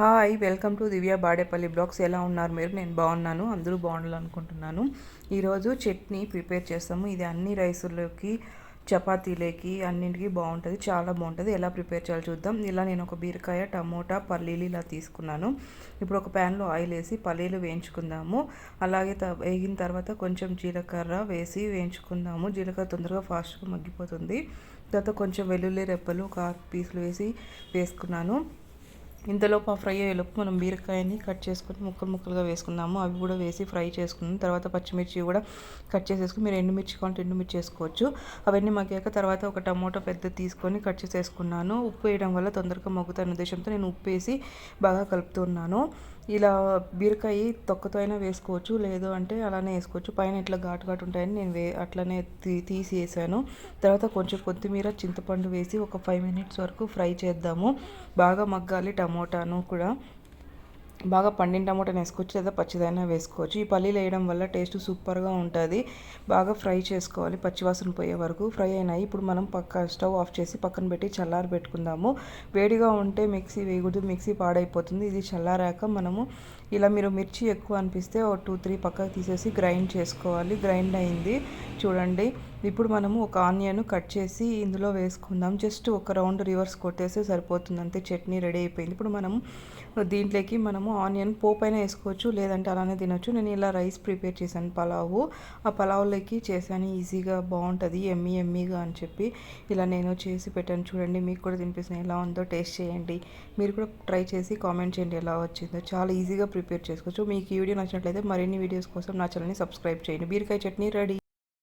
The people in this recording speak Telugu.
Hi welcome to Divya Badepalli blogs. ఎలా ఉన్నారు మీరు? నేను బాగున్నాను అందరూ బాగుండాలనుకుంటున్నాను. ఈరోజు చట్నీ ప్రిపేర్ చేస్తాము. ఇది అన్ని రైసుల్లోకి చపాతీలకి అన్నింటికి బాగుంటుంది చాలా బాగుంటుంది. ఎలా ప్రిపేర్ చేయాలో చూద్దాం. ఇలా నేను ఒక బీరకాయ టమోటా పల్లీలు ఇలా తీసుకున్నాను. ఇప్పుడు ఒక ప్యాన్లో ఆయిల్ వేసి పల్లీలు వేయించుకుందాము. అలాగే త వేగిన తర్వాత కొంచెం జీలకర్ర వేసి వేయించుకుందాము. జీలకర్ర తొందరగా ఫాస్ట్గా మగ్గిపోతుంది. తర్వాత కొంచెం వెల్లుల్లి రెప్పలు ఒక ఆరు పీసులు వేసి వేసుకున్నాను. ఇంతలోపు ఆ ఫ్రై అయ్యేలోపు మనం బీరకాయని కట్ చేసుకొని ముక్కలు ముక్కలుగా వేసుకున్నాము. అవి కూడా వేసి ఫ్రై చేసుకున్నాం. తర్వాత పచ్చిమిర్చి కూడా కట్ చేసేసుకుని మీరు ఎండుమిర్చి కావాలంటే ఎండుమిర్చి వేసుకోవచ్చు. అవన్నీ మగ్గాక తర్వాత ఒక టమోటా పెద్ద తీసుకొని కట్ చేసేసుకున్నాను. ఉప్పు వేయడం వల్ల తొందరగా మగ్గుతాను ఉద్దేశంతో నేను ఉప్పు వేసి బాగా కలుపుతున్నాను ఇలా బీరకాయ తొక్కతో అయినా వేసుకోవచ్చు. లేదు అంటే అలానే వేసుకోవచ్చు. పైన ఇట్లా ఘాటు ఘాటు ఉంటాయని నేను వే అట్లనే తీ తీసి వేసాను. తర్వాత కొంచెం కొత్తిమీర చింతపండు వేసి ఒక ఫైవ్ మినిట్స్ వరకు ఫ్రై చేద్దాము. బాగా మగ్గాలి టమోటాను కూడా. బాగా పండిన టమాటాని వేసుకోవచ్చు లేదా పచ్చిదైనా వేసుకోవచ్చు. ఈ పల్లీలు వేయడం వల్ల టేస్ట్ సూపర్గా ఉంటుంది. బాగా ఫ్రై చేసుకోవాలి పచ్చివాసన పోయే వరకు ఫ్రై అయినాయి. ఇప్పుడు మనం పక్క స్టవ్ ఆఫ్ చేసి పక్కన పెట్టి చల్లారి పెట్టుకుందాము. వేడిగా ఉంటే మిక్సీ వేయకూడదు మిక్సీ పాడైపోతుంది. ఇది చల్లారాక మనము ఇలా మీరు మిర్చి ఎక్కువ అనిపిస్తే ఒక టూ త్రీ పక్కకు తీసేసి గ్రైండ్ చేసుకోవాలి. గ్రైండ్ అయింది. చూడండి. ఇప్పుడు మనము ఒక ఆనియన్ కట్ చేసి ఇందులో వేసుకుందాం. జస్ట్ ఒక రౌండ్ రివర్స్ కొట్టేస్తే సరిపోతుంది. అంతే చట్నీ రెడీ అయిపోయింది. ఇప్పుడు మనము దీంట్లోకి మనము ఆనియన్ పోపైన వేసుకోవచ్చు లేదంటే అలానే తినొచ్చు. నేను ఇలా రైస్ ప్రిపేర్ చేశాను పలావు. ఆ పలావులోకి చేశాను. ఈజీగా బాగుంటుంది ఎమ్మీ ఎమ్మీగా అని చెప్పి ఇలా నేను చేసి పెట్టాను. చూడండి మీకు కూడా తినిపిస్తుంది ఎలా ఉందో టేస్ట్ చేయండి. మీరు కూడా ట్రై చేసి కామెంట్ చేయండి ఎలా వచ్చిందో. చాలా ఈజీగా ప్రిపేర్ చేసుకోవచ్చు. మీకు ఈ వీడియో నచ్చినట్లయితే మరిన్ని వీడియోస్ కోసం నా ఛానల్ని సబ్స్క్రైబ్ చేయండి. బీరకాయ చట్నీ రెడీ.